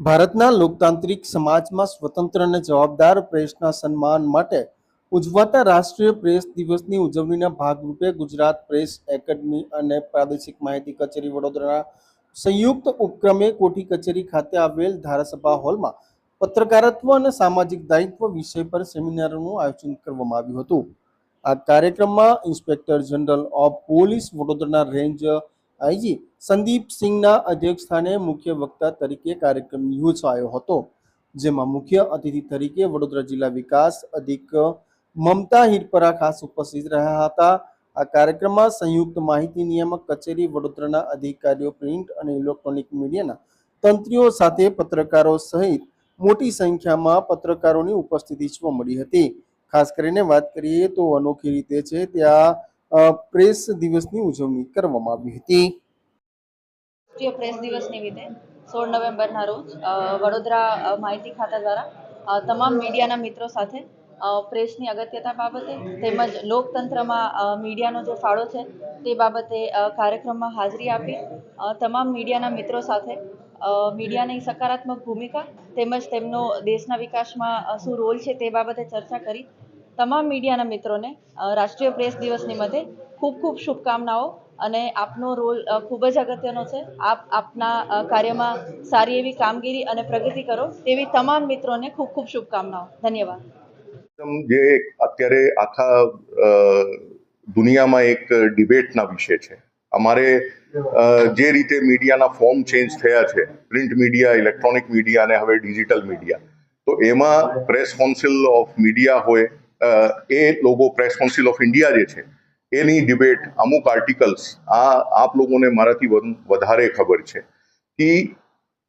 ભારતના લોકતાંત્રિક સમાજમાં સ્વતંત્ર અને જવાબદાર પ્રેસના સન્માન માટે ઉજવાતા રાષ્ટ્રીય પ્રેસ દિવસની ઉજવણીના ભાગરૂપે ગુજરાત પ્રેસ એકેડમી અને પ્રાદેશિક માહિતી કચેરી વડોદરાના સંયુક્ત ઉપક્રમે કોઠી કચેરી ખાતે આવેલ ધારાસભા હોલમાં પત્રકારત્વ અને સામાજિક દાયિત્વ વિષય પર સેમિનારનું આયોજન કરવામાં આવ્યું હતું. આ કાર્યક્રમમાં ઇન્સ્પેક્ટર જનરલ ઓફ પોલીસ વડોદરાના રેન્જ આઈજી, સંદીપ સિંહના અધ્યક્ષસ્થાને મુખ્ય વક્તા તરીકે કાર્યક્રમ યોજાયો હતો, જેમાં મુખ્ય અતિથિ તરીકે વડોદરા જિલ્લા વિકાસ અધિક મમતા હિરપરા ખાસ ઉપસ્થિત રહ્યા હતા. આ કાર્યક્રમમાં સંયુક્ત માહિતી નિયામક કચેરી, વડોદરાના અધિકારીઓ, પ્રિન્ટ અને ઇલેક્ટ્રોનિક મીડિયાના તંત્રીઓ સાથે પત્રકારો સહિત મોટી સંખ્યામાં પત્રકારોની ઉપસ્થિતિ જોવા મળી હતી. ખાસ કરીને વાત કરીએ તો અનોખી રીતે છે ત્યાં પ્રેસ દિવસની ઉજવણી કરવામાં આવી હતી. પ્રેસ દિવસ નિમિત્તે સોળ નવેમ્બરના રોજ વડોદરા માહિતી ખાતા દ્વારા તમામ મીડિયાના મિત્રો સાથે પ્રેસની અગત્યતા બાબતે તેમજ લોકતંત્રમાં મીડિયાનો જે ફાળો છે તે બાબતે કાર્યક્રમમાં હાજરી આપી તમામ મીડિયાના મિત્રો સાથે મીડિયાની સકારાત્મક ભૂમિકા તેમજ તેમનો દેશના વિકાસમાં શું રોલ છે તે બાબતે ચર્ચા કરી તમામ મીડિયાના મિત્રોને રાષ્ટ્રીય પ્રેસ દિવસ નિમિત્તે ખૂબ ખૂબ શુભકામનાઓ અને આપનો રોલ ખૂબ જ અગત્યનો છે. આપ આપના કાર્યમાં સારી એવી કામગીરી અને પ્રગતિ કરો તેવી તમામ મિત્રોને ખૂબ ખૂબ શુભકામનાઓ. ધન્યવાદ. જે અત્યારે આખા દુનિયામાં એક ડિબેટના વિષય છે. અમારે જે રીતે મીડિયાના ફોર્મ ચેન્જ થયા છે, પ્રિન્ટ મીડિયા, ઇલેક્ટ્રોનિક મીડિયા અને હવે ડિજિટલ મીડિયા, તો એમાં પ્રેસ કાઉન્સિલ ઓફ મીડિયા હોય એ લોકો પ્રેસ કાઉન્સિલ ઓફ ઇન્ડિયા જે છે, એની ડિબેટ અમુક આર્ટિકલ્સ આ આપ લોકોને મારાથી વધારે ખબર છે. કે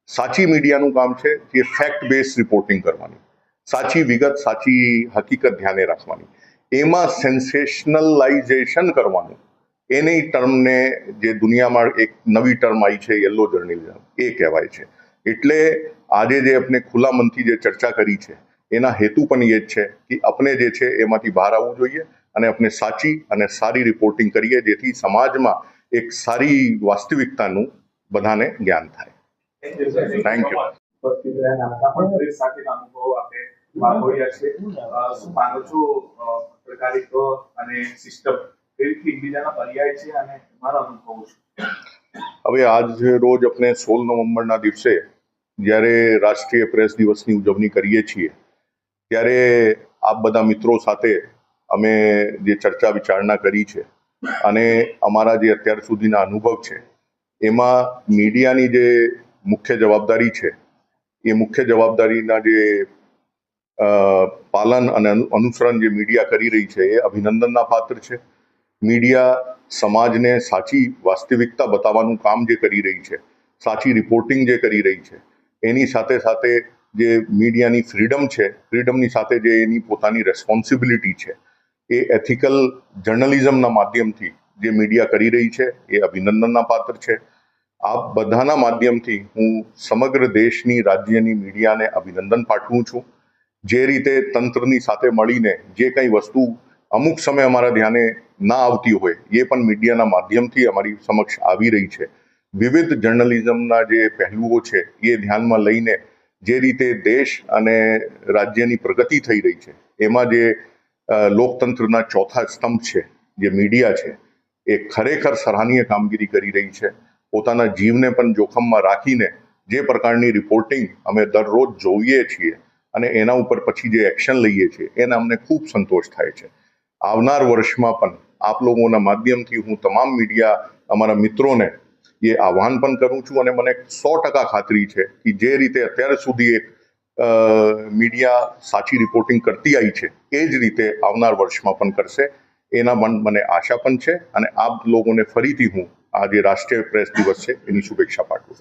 સાચી મીડિયાનું કામ છે કે ફેક્ટ બેઝ રિપોર્ટિંગ કરવાની. સાચી વિગત, સાચી હકીકત ધ્યાને રાખવાની. એમાં સેન્સેશનલાઇઝેશન કરવાનું. એની ટર્મને જે દુનિયામાં એક નવી ટર્મ આવી છે યલો જર્નલિઝમ એ કહેવાય છે. એટલે આજે જે આપણે ખુલ્લા મનથી જે ચર્ચા કરી છે એના હેતુ પણ એ જ છે કે આપણે જે છે એમાંથી બહાર આવવું જોઈએ અને આપણે સાચી અને સારી રિપોર્ટિંગ કરીએ જેથી સમાજમાં એક સારી વાસ્તવિકતાનું બધાને જ્ઞાન થાય. થેન્ક યુ અને સિસ્ટમ એકબીજાના પર્યાય છે અને અનુભવો હવે આજ રોજ આપણે સોળ નવેમ્બરના દિવસે જ્યારે રાષ્ટ્રીય પ્રેસ દિવસની ઉજવણી કરીએ છીએ ત્યારે આપ બધા મિત્રો સાથે અમે જે ચર્ચા વિચારણા કરી છે અને અમારા જે અત્યાર સુધીના અનુભવ છે, એમાં મીડિયાની જે મુખ્ય જવાબદારી છે, એ મુખ્ય જવાબદારીના જે પાલન અને અનુસરણ જે મીડિયા કરી રહી છે, એ અભિનંદનના પાત્ર છે. મીડિયા સમાજને સાચી વાસ્તવિકતા બતાવવાનું કામ જે કરી રહી છે, સાચી રિપોર્ટિંગ જે કરી રહી છે, એની સાથે સાથે જે મીડિયાની ફ્રીડમ છે, ફ્રીડમની સાથે જે એની પોતાની રેસ્પોન્સિબિલિટી છે, એ એથિકલ જર્નલિઝમના માધ્યમથી જે મીડિયા કરી રહી છે, એ અભિનંદનના પાત્ર છે. આ બધાના માધ્યમથી હું સમગ્ર દેશની, રાજ્યની મીડિયાને અભિનંદન પાઠવું છું. જે રીતે તંત્રની સાથે મળીને જે કંઈ વસ્તુ અમુક સમય અમારા ધ્યાને ના આવતી હોય, એ પણ મીડિયાના માધ્યમથી અમારી સમક્ષ આવી રહી છે. વિવિધ જર્નલિઝમના જે પહેલુઓ છે, એ ધ્યાનમાં લઈને જે રીતે દેશ અને રાજ્યની પ્રગતિ થઈ રહી છે, એમાં જે લોકતંત્રના ચોથા સ્તંભ છે, જે મીડિયા છે, એ ખરેખર સરાહનીય કામગીરી કરી રહી છે. પોતાના જીવને પણ જોખમમાં રાખીને જે પ્રકારની રિપોર્ટિંગ અમે દરરોજ જોઈએ છીએ અને એના ઉપર પછી જે એક્શન લઈએ છીએ એને અમને ખૂબ સંતોષ થાય છે. આવનાર વર્ષમાં પણ આપ લોકોના માધ્યમથી હું તમામ મીડિયા, અમારા મિત્રોને એ આહવાન પણ કરું છું અને મને સો ટકા ખાતરી છે કે જે રીતે અત્યાર સુધી એક મીડિયા સાચી રિપોર્ટિંગ કરતી આવી છે, એ જ રીતે આવનાર વર્ષમાં પણ કરશે. એના મન, મને આશા પણ છે અને આપ લોકોને ફરીથી હું આ જે રાષ્ટ્રીય પ્રેસ દિવસ છે એની શુભેચ્છા પાઠવું